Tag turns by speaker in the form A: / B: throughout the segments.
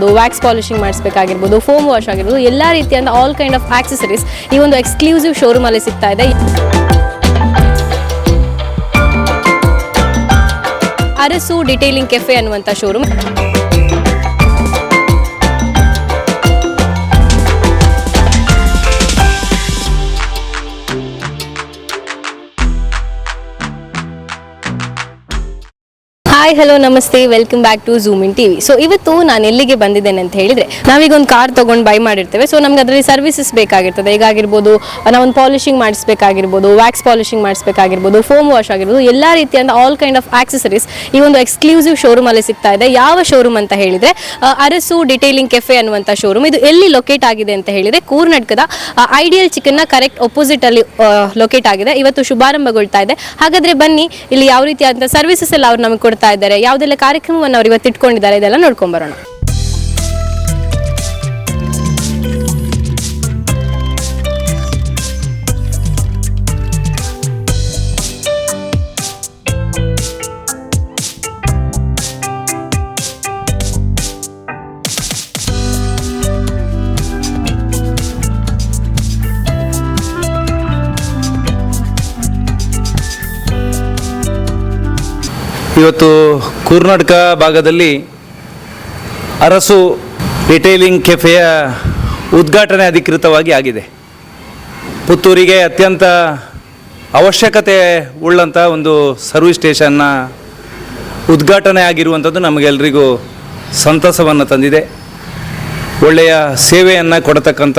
A: ಮಾಡಿಸ್ಬೇಕಾಗಿರ್ಬೋದು wax polishing ಮಾಡಿಸ್ಬೇಕಾಗಿರ್ಬೋದು foam wash ಆಗಿರ್ಬೋದು, ಎಲ್ಲ ರೀತಿಯಾದ ಆಲ್ ಕೈಂಡ್ ಆಫ್ ಆಕ್ಸೆಸರೀಸ್ ಈ ಒಂದು ಎಕ್ಸ್ಕ್ಲೂಸಿವ್ ಶೋರೂಮ್ ಅಲ್ಲಿ ಸಿಗ್ತಾ ಇದೆ. ಅರಸು ಡಿಟೇಲಿಂಗ್ ಕೆಫೆ ಅನ್ನುವಂಥ ಶೋರೂಮ್ ಹಾಯ್ ಹಲೋ ನಮಸ್ತೆ. Welcome back to Zoom in TV so ಇವತ್ತು ನಾನು ಎಲ್ಲಿಗೆ ಬಂದಿದ್ದೇನೆ ಅಂತ ಹೇಳಿದ್ರೆ ನಾವೀಗ ಒಂದು ಕಾರ್ ತಗೊಂಡು ಬೈ ಮಾಡಿರ್ತೇವೆ ಸೊ ನಮ್ಗೆ ಅದರಲ್ಲಿ ಸರ್ವಿಸಸ್ ಬೇಕಾಗಿರ್ತದೆ. ಈಗಾಗಿರ್ಬೋದು ನಾವೊಂದು ಪಾಲಿಶಿಂಗ್ ಮಾಡಿಸ್ಬೇಕಾಗಿರ್ಬೋದು ವ್ಯಾಕ್ಸ್ ಪಾಲಿಶಿಂಗ್ ಮಾಡಿಸ್ಬೇಕಾಗಿರ್ಬೋದು ಫೋಮ್ ವಾಶ್ ಆಗಿರ್ಬೋದು, ಎಲ್ಲ ರೀತಿಯಾದ ಆಲ್ ಕೈಂಡ್ ಆಫ್ ಆಕ್ಸೆಸರೀಸ್ ಈ ಒಂದು ಎಕ್ಸ್ಕ್ಲೂಸಿವ್ ಶೋರೂಮ್ ಅಲ್ಲಿ ಸಿಗ್ತಾ ಇದೆ. ಯಾವ ಶೋರೂಮ್ ಅಂತ ಹೇಳಿದ್ರೆ ಅರಸು ಡಿಟೇಲಿಂಗ್ ಕೆಫೆ ಅನ್ನುವಂಥ ಶೋರೂಮ್ ಇದು ಎಲ್ಲಿ ಲೊಕೇಟ್ ಆಗಿದೆ ಅಂತ ಹೇಳಿದ್ರೆ ಕೂರ್ನಾಟಕದ ಐಡಿಯಲ್ ಚಿಕನ್ನ ಕರೆಕ್ಟ್ ಅಪೋಸಿಟ್ ಅಲ್ಲಿ ಲೊಕೇಟ್ ಆಗಿದೆ. ಇವತ್ತು ಶುಭಾರಂಭಗೊಳ್ತಾ ಇದೆ. ಹಾಗಾದ್ರೆ ಬನ್ನಿ, ಇಲ್ಲಿ ಯಾವ ರೀತಿಯಾದಂಥ ಸರ್ವಿಸಸ್ ಎಲ್ಲ ಅವ್ರು ನಮಗೆ ಕೊಡ್ತಾ ಇದ್ದಾರೆ ಯಾವುದೆಲ್ಲ ಕಾರ್ಯಕ್ರಮವನ್ನು ಅವರು ಇವತ್ತು ಇಟ್ಕೊಂಡಿದ್ದಾರೆ ಇದೆಲ್ಲ ನೋಡ್ಕೊಂಡ್ ಬರೋಣ.
B: ಇವತ್ತು ಕರ್ನಾಟಕ ಭಾಗದಲ್ಲಿ ಅರಸು ರಿಟೈಲಿಂಗ್ ಕೆಫೆಯ ಉದ್ಘಾಟನೆ ಅಧಿಕೃತವಾಗಿ ಆಗಿದೆ. ಪುತ್ತೂರಿಗೆ ಅತ್ಯಂತ ಅವಶ್ಯಕತೆ ಉಳ್ಳಂಥ ಒಂದು ಸರ್ವಿಸ್ ಸ್ಟೇಷನ್ನ ಉದ್ಘಾಟನೆ ಆಗಿರುವಂಥದ್ದು ನಮಗೆಲ್ಲರಿಗೂ ಸಂತಸವನ್ನು ತಂದಿದೆ. ಒಳ್ಳೆಯ ಸೇವೆಯನ್ನು ಕೊಡತಕ್ಕಂಥ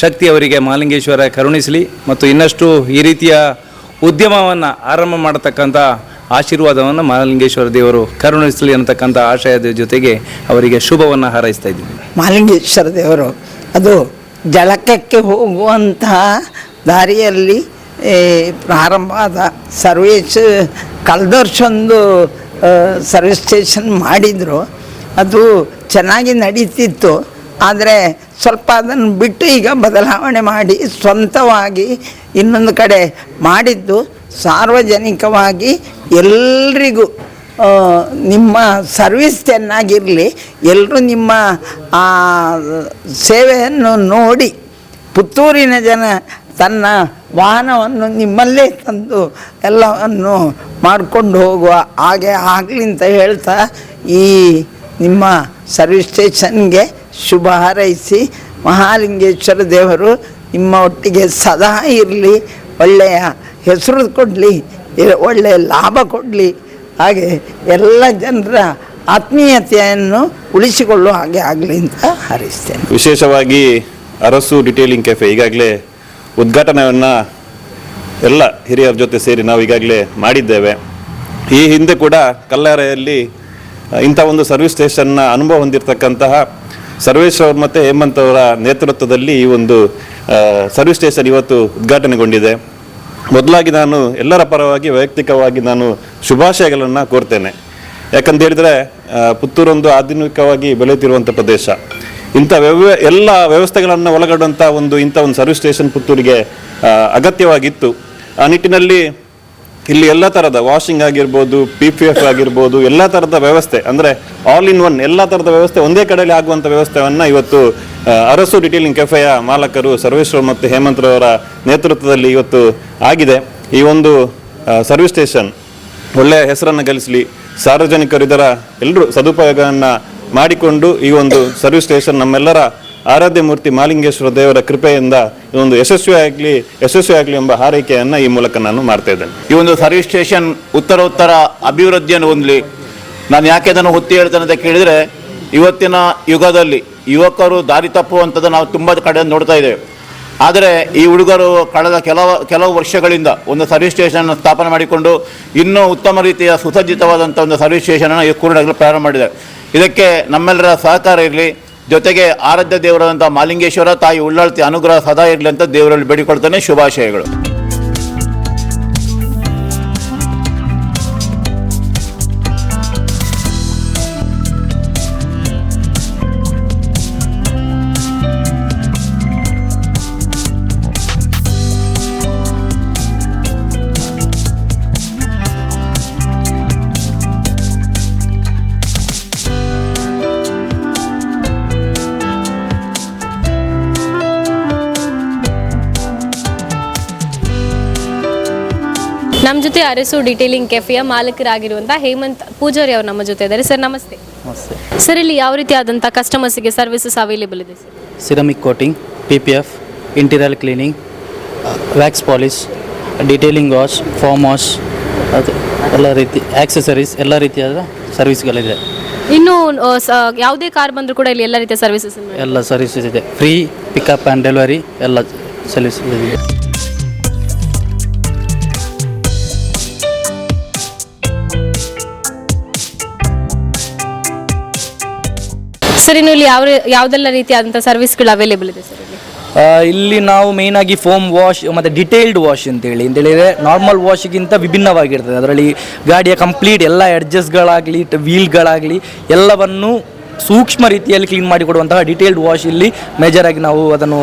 B: ಶಕ್ತಿ ಅವರಿಗೆ ಮಾಲಿಂಗೇಶ್ವರ ಕರುಣಿಸಲಿ ಮತ್ತು ಇನ್ನಷ್ಟು ಈ ರೀತಿಯ ಉದ್ಯಮವನ್ನು ಆರಂಭ ಮಾಡತಕ್ಕಂಥ ಆಶೀರ್ವಾದವನ್ನು ಮಹಾಲಿಂಗೇಶ್ವರ ದೇವರು ಕರುಣಿಸಲಿ ಅನ್ನತಕ್ಕಂಥ ಆಶಯದ ಜೊತೆಗೆ ಅವರಿಗೆ ಶುಭವನ್ನು ಹಾರೈಸ್ತಾ ಇದ್ದೀವಿ.
C: ಮಹಾಲಿಂಗೇಶ್ವರ ದೇವರು, ಅದು ಜಲಕಕ್ಕೆ ಹೋಗುವಂತಹ ದಾರಿಯಲ್ಲಿ ಪ್ರಾರಂಭ ಆದ ಸರ್ವೇಸ್ ಕಳೆದ ವರ್ಷ ಒಂದು ಸರ್ವಿಸ್ ಸ್ಟೇಷನ್ ಮಾಡಿದರು. ಅದು ಚೆನ್ನಾಗಿ ನಡೀತಿತ್ತು. ಆದರೆ ಸ್ವಲ್ಪ ಅದನ್ನು ಬಿಟ್ಟು ಈಗ ಬದಲಾವಣೆ ಮಾಡಿ ಸ್ವಂತವಾಗಿ ಇನ್ನೊಂದು ಕಡೆ ಮಾಡಿದ್ದು. ಸಾರ್ವಜನಿಕವಾಗಿ ಎಲ್ರಿಗೂ ನಿಮ್ಮ ಸರ್ವಿಸ್ ಚೆನ್ನಾಗಿರಲಿ ಎಲ್ಲರೂ ನಿಮ್ಮ, ಆ, ಸೇವೆಯನ್ನು ನೋಡಿ ಪುತ್ತೂರಿನ ಜನ ತನ್ನ ವಾಹನವನ್ನು ನಿಮ್ಮಲ್ಲೇ ತಂದು ಎಲ್ಲವನ್ನು ಮಾಡಿಕೊಂಡು ಹೋಗುವ ಹಾಗೆ ಆಗಲಿ ಅಂತ ಹೇಳ್ತಾ ಈ ನಿಮ್ಮ ಸರ್ವಿಸ್ ಸ್ಟೇಷನ್ಗೆ ಶುಭ ಹಾರೈಸಿ, ಮಹಾಲಿಂಗೇಶ್ವರ ದೇವರು ನಿಮ್ಮ ಒಟ್ಟಿಗೆ ಸದಾ ಇರಲಿ, ಒಳ್ಳೆಯ ಹೆಸರು ಕೊಡಲಿ ಒಳ್ಳೆಯ ಲಾಭ ಕೊಡಲಿ. ಹಾಗೆ ಎಲ್ಲ ಜನರ ಆತ್ಮೀಯತೆಯನ್ನು ಉಳಿಸಿಕೊಳ್ಳುವ ಹಾಗೆ ಆಗಲಿ ಅಂತ ಹಾರೈಸ್ತೇನೆ.
D: ವಿಶೇಷವಾಗಿ ಅರಸು ಡಿಟೇಲಿಂಗ್ ಕೆಫೆ ಈಗಾಗಲೇ ಉದ್ಘಾಟನೆಯನ್ನು ಎಲ್ಲ ಹಿರಿಯರ ಜೊತೆ ಸೇರಿ ನಾವು ಈಗಾಗಲೇ ಮಾಡಿದ್ದೇವೆ. ಈ ಹಿಂದೆ ಕೂಡ ಕಲ್ಲಾರೆಯಲ್ಲಿ ಇಂಥ ಒಂದು ಸರ್ವಿಸ್ ಸ್ಟೇಷನ್ನ ಅನುಭವ ಹೊಂದಿರತಕ್ಕಂತಹ ಸರ್ವೇಶ್ವರ್ ಮತ್ತು ಹೇಮಂತ್ ಅವರ ನೇತೃತ್ವದಲ್ಲಿ ಈ ಒಂದು ಸರ್ವಿಸ್ ಸ್ಟೇಷನ್ ಇವತ್ತು ಉದ್ಘಾಟನೆಗೊಂಡಿದೆ. ಮೊದಲಾಗಿ ನಾನು ಎಲ್ಲರ ಪರವಾಗಿ ವೈಯಕ್ತಿಕವಾಗಿ ನಾನು ಶುಭಾಶಯಗಳನ್ನು ಕೋರ್ತೇನೆ. ಯಾಕಂತ ಹೇಳಿದರೆ ಪುತ್ತೂರೊಂದು ಆಧುನಿಕವಾಗಿ ಬೆಳೆಯುತ್ತಿರುವಂಥ ಪ್ರದೇಶ. ಇಂಥ ವ್ಯವ, ಎಲ್ಲ ವ್ಯವಸ್ಥೆಗಳನ್ನು ಒಳಗೊಂಡಂಥ ಒಂದು ಇಂಥ ಒಂದು ಸರ್ವಿಸ್ ಸ್ಟೇಷನ್ ಪುತ್ತೂರಿಗೆ ಅಗತ್ಯವಾಗಿತ್ತು. ಆ ನಿಟ್ಟಿನಲ್ಲಿ ಇಲ್ಲಿ ಎಲ್ಲ ಥರದ ವಾಷಿಂಗ್ ಆಗಿರ್ಬೋದು ಪಿ ಪಿ ಎಫ್ ಆಗಿರ್ಬೋದು, ಎಲ್ಲ ಥರದ ವ್ಯವಸ್ಥೆ, ಅಂದರೆ ಆಲ್ ಇನ್ ಒನ್ ಎಲ್ಲ ಥರದ ವ್ಯವಸ್ಥೆ, ಒಂದೇ ಕಡೆಯಲ್ಲಿ ಆಗುವಂಥ ವ್ಯವಸ್ಥೆಯನ್ನು ಇವತ್ತು ಅರಸು ಡಿಟೇಲಿಂಗ್ ಕೆಫೆಯ ಮಾಲಕರು ಸರ್ವೇಶ್ವರ್ ಮತ್ತು ಹೇಮಂತ್ ರವರ ನೇತೃತ್ವದಲ್ಲಿ ಇವತ್ತು ಆಗಿದೆ. ಈ ಒಂದು ಸರ್ವಿಸ್ ಸ್ಟೇಷನ್ ಒಳ್ಳೆಯ ಹೆಸರನ್ನು ಗಳಿಸಲಿ, ಸಾರ್ವಜನಿಕರು ಇದರ ಎಲ್ಲರೂ ಸದುಪಯೋಗವನ್ನು ಮಾಡಿಕೊಂಡು ಈ ಒಂದು ಸರ್ವಿಸ್ ಸ್ಟೇಷನ್ ನಮ್ಮೆಲ್ಲರ ಆರಾಧ್ಯ ಮೂರ್ತಿ ಮಾಲಿಂಗೇಶ್ವರ ದೇವರ ಕೃಪೆಯಿಂದ ಈ ಆಗಲಿ, ಯಶಸ್ವಿ ಆಗಲಿ ಎಂಬ ಹಾರೈಕೆಯನ್ನು ಈ ಮೂಲಕ ನಾನು ಮಾಡ್ತಾ ಇದ್ದೇನೆ.
E: ಈ ಒಂದು ಸರ್ವಿಸ್ ಸ್ಟೇಷನ್ ಉತ್ತರೋತ್ತರ ಅಭಿವೃದ್ಧಿಯನ್ನು ಹೊಂದಲಿ. ನಾನು ಯಾಕೆ ಅದನ್ನು ಹೊತ್ತಿ ಹೇಳ್ತೇನೆ ಅಂತ ಕೇಳಿದರೆ, ಇವತ್ತಿನ ಯುಗದಲ್ಲಿ ಯುವಕರು ದಾರಿ ತಪ್ಪುವಂಥದ್ದು ನಾವು ತುಂಬ ಕಡೆ ನೋಡ್ತಾ ಇದ್ದೇವೆ. ಆದರೆ ಈ ಹುಡುಗರು ಕಳೆದ ಕೆಲವು ಕೆಲವು ವರ್ಷಗಳಿಂದ ಒಂದು ಸರ್ವಿಸ್ ಸ್ಟೇಷನ್ ಸ್ಥಾಪನೆ ಮಾಡಿಕೊಂಡು ಇನ್ನೂ ಉತ್ತಮ ರೀತಿಯ ಸುಸಜ್ಜಿತವಾದಂಥ ಒಂದು ಸರ್ವಿಸ್ ಸ್ಟೇಷನನ್ನು ಈ ಕೂರ್ನಾಗಲು ಪ್ರಾರಂಭ ಮಾಡಿದ್ದಾರೆ. ಇದಕ್ಕೆ ನಮ್ಮೆಲ್ಲರ ಸಹಕಾರ ಇರಲಿ. ಜೊತೆಗೆ ಆರಾಧ್ಯ ದೇವರಾದಂಥ ಮಾಲಿಂಗೇಶ್ವರ ತಾಯಿ ಉಳ್ಳಾಳ್ತಿ ಅನುಗ್ರಹ ಸದಾ ಇರಲಿ ಅಂತ ದೇವರಲ್ಲಿ ಬೇಡಿಕೊಳ್ತಾನೆ. ಶುಭಾಶಯಗಳು.
A: ನಮ್ಮ ಜೊತೆ ಅರಸು ಡಿಟೇಲಿಂಗ್ ಕೆಫೆಯ ಮಾಲೀಕರಾಗಿರುವಂತಹ ಹೇಮಂತ್ ಪೂಜಾರಿ ಅವರು ನಮ್ಮ ಜೊತೆ ಇದ್ದಾರೆ. ಸರ್ ನಮಸ್ತೆ.
F: ನಮಸ್ತೆ.
A: ಸರ್ ಇಲ್ಲಿ ಯಾವ ರೀತಿಯಾದಂಥ ಕಸ್ಟಮರ್ಸ್ಗೆ ಸರ್ವಿಸಸ್ ಅವೈಲೇಬಲ್ ಇದೆ sir?
F: Ceramic coating P P F interior cleaning wax polish detailing wash foam wash ಅದು ಎಲ್ಲ ರೀತಿ ಆಕ್ಸೆಸರೀಸ್ ಎಲ್ಲ ರೀತಿಯಾದ ಸರ್ವಿಸ್ಗಳಿದೆ
A: ಇನ್ನು ಆ, ಸ- ಯಾವುದೇ ಕಾರ್ ಬಂದರೂ ಕೂಡ ಇಲ್ಲಿ ಎಲ್ಲ ರೀತಿಯ ಸರ್ವಿಸಸ್
F: ಎಲ್ಲ ಸರ್ವಿಸಸ್ ಇದೆ. ಫ್ರೀ ಪಿಕಪ್ ಆ್ಯಂಡ್ ಡೆಲಿವರಿ ಎಲ್ಲ ಸರ್ವಿಸ್ ಇದೆ.
A: ಸರ್, ಇನ್ನು ಇಲ್ಲಿ ಯಾವ ಯಾವುದೆಲ್ಲ ರೀತಿಯಾದಂಥ ಸರ್ವಿಸ್ಗಳು ಅವೈಲೇಬಲ್ ಇದೆ ಸರ್ ಇಲ್ಲಿ?
G: ನಾವು ಮೇನ್ ಆಗಿ ಫೋಮ್ ವಾಶ್ ಮತ್ತು ಡಿಟೇಲ್ಡ್ ವಾಶ್ ಅಂತೇಳಿ, ಅಂತೇಳಿದರೆ ನಾರ್ಮಲ್ ವಾಶ್ಗಿಂತ ವಿಭಿನ್ನವಾಗಿರ್ತದೆ. ಅದರಲ್ಲಿ ಗಾಡಿಯ ಕಂಪ್ಲೀಟ್ ಎಲ್ಲ ಎಡ್ಜಸ್ಟ್ಗಳಾಗಲಿ ವೀಲ್ಗಳಾಗಲಿ ಎಲ್ಲವನ್ನು ಸೂಕ್ಷ್ಮ ರೀತಿಯಲ್ಲಿ ಕ್ಲೀನ್ ಮಾಡಿ ಕೊಡುವಂತಹ ಡಿಟೇಲ್ಡ್ ವಾಶ್ ಇಲ್ಲಿ ಮೇಜರ್ ಆಗಿ ನಾವು ಅದನ್ನು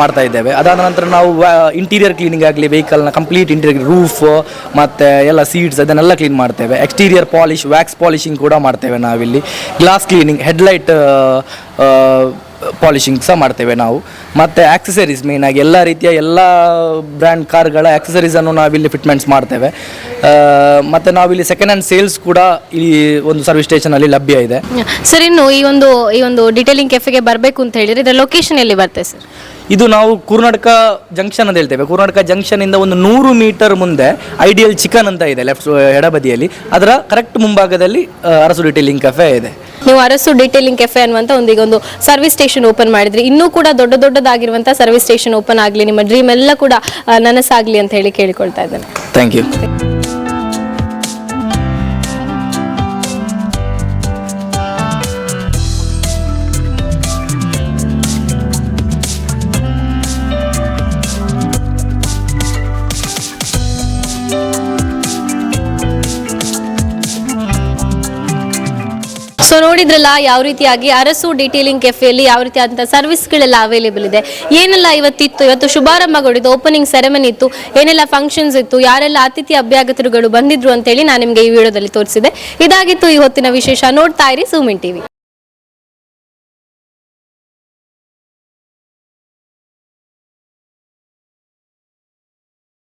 G: ಮಾಡ್ತಾ ಇದ್ದೇವೆ. ಅದಾದ ನಂತರ ನಾವು ಇಂಟೀರಿಯರ್ ಕ್ಲೀನಿಂಗ್ ಆಗಲಿ ವೆಹಿಕಲ್ನ ಕಂಪ್ಲೀಟ್ ಇಂಟೀರಿಯರ್ ರೂಫ್ ಮತ್ತು ಎಲ್ಲ ಸೀಟ್ಸ್ ಅದನ್ನೆಲ್ಲ ಕ್ಲೀನ್ ಮಾಡ್ತೇವೆ. ಎಕ್ಸ್ಟೀರಿಯರ್ ಪಾಲಿಶ್ ವ್ಯಾಕ್ಸ್ ಪಾಲಿಶಿಂಗ್ ಕೂಡ ಮಾಡ್ತೇವೆ ನಾವಿಲ್ಲಿ. ಗ್ಲಾಸ್ ಕ್ಲೀನಿಂಗ್ ಹೆಡ್ಲೈಟ್ ಪಾಲಿಶಿಂಗ್ ಸಹ ಮಾಡ್ತೇವೆ ನಾವು. ಮತ್ತು ಆಕ್ಸೆಸರೀಸ್ ಮೇಯ್ನಾಗಿ ಎಲ್ಲ ರೀತಿಯ ಎಲ್ಲ ಬ್ರ್ಯಾಂಡ್ ಕಾರ್ಗಳ ಆಕ್ಸೆಸರೀಸನ್ನು ನಾವಿಲ್ಲಿ ಫಿಟ್ಮೆಂಟ್ಸ್ ಮಾಡ್ತೇವೆ. ಮತ್ತು ನಾವಿಲ್ಲಿ ಸೆಕೆಂಡ್ ಹ್ಯಾಂಡ್ ಸೇಲ್ಸ್ ಕೂಡ ಈ ಒಂದು ಸರ್ವಿಸ್ ಸ್ಟೇಷನಲ್ಲಿ ಲಭ್ಯ ಇದೆ.
A: ಸರ್ ಇನ್ನು ಈ ಒಂದು ಈ ಒಂದು ಡಿಟೇಲಿಂಗ್ ಕೆಫೆಗೆ ಬರಬೇಕು ಅಂತ ಹೇಳಿದರೆ ಇದರ ಲೊಕೇಶನ್ ಎಲ್ಲಿ ಬರ್ತದೆ ಸರ್?
G: ಇದು ನಾವು ಕರ್ನಾಟಕ ಜಂಕ್ಷನ್ ಅಂತ ಹೇಳ್ತೇವೆ. ಕರ್ನಾಟಕ ಜಂಕ್ಷನಿಂದ ಒಂದು ನೂರು ಮೀಟರ್ ಮುಂದೆ ಐಡಿಯಲ್ ಚಿಕನ್ ಅಂತ ಇದೆ ಲೆಫ್ಟ್ ಎಡಬದಿಯಲ್ಲಿ. ಅದರ ಕರೆಕ್ಟ್ ಮುಂಭಾಗದಲ್ಲಿ ಅರಸು ಡಿಟೇಲಿಂಗ್ ಕೆಫೆ ಇದೆ.
A: ನೀವು ಅರಸು ಡಿಟೇಲಿಂಗ್ ಕೆಫೆ ಅನ್ನುವಂಥ ಈಗ ಒಂದು ಸರ್ವಿಸ್ ಸ್ಟೇಷನ್ ಓಪನ್ ಮಾಡಿದ್ರಿ. ಇನ್ನೂ ಕೂಡ ದೊಡ್ಡ ದೊಡ್ಡದಾಗಿರುವಂಥ ಸರ್ವಿಸ್ ಸ್ಟೇಷನ್ ಓಪನ್ ಆಗಲಿ, ನಿಮ್ಮ ಡ್ರೀಮ್ ಎಲ್ಲ ಕೂಡ ನನಸಾಗ್ಲಿ ಅಂತ ಹೇಳಿ ಕೇಳಿಕೊಳ್ತಾ ಇದ್ದೇನೆ.
G: ಥ್ಯಾಂಕ್ ಯು
A: ಸೊ ನೋಡಿದ್ರಲ್ಲ, ಯಾವ ರೀತಿಯಾಗಿ ಅರಸು ಡಿಟೇಲಿಂಗ್ ಕೆಫೆಯಲ್ಲಿ ಯಾವ ರೀತಿಯಾದಂಥ ಸರ್ವಿಸ್ಗಳೆಲ್ಲ ಅವೈಲೇಬಲ್ ಇದೆ. ಏನೆಲ್ಲ ಇವತ್ತಿತ್ತು? ಇವತ್ತು ಶುಭಾರಂಭಗೊಂಡಿದ್ದು ಓಪನಿಂಗ್ ಸೆರೆಮನಿ ಇತ್ತು, ಏನೆಲ್ಲ ಫಂಕ್ಷನ್ಸ್ ಇತ್ತು, ಯಾರೆಲ್ಲ ಅತಿಥಿ ಅಭ್ಯಾಗತರುಗಳು ಬಂದಿದ್ರು ಅಂತೇಳಿ ನಾನು ನಿಮಗೆ ಈ ವಿಡಿಯೋದಲ್ಲಿ ತೋರಿಸಿದೆ. ಇದಾಗಿತ್ತು ಈ ಹೊತ್ತಿನ ವಿಶೇಷ. ನೋಡ್ತಾ ಇರಿ ಸೂಮಿನ್ ಟಿವಿ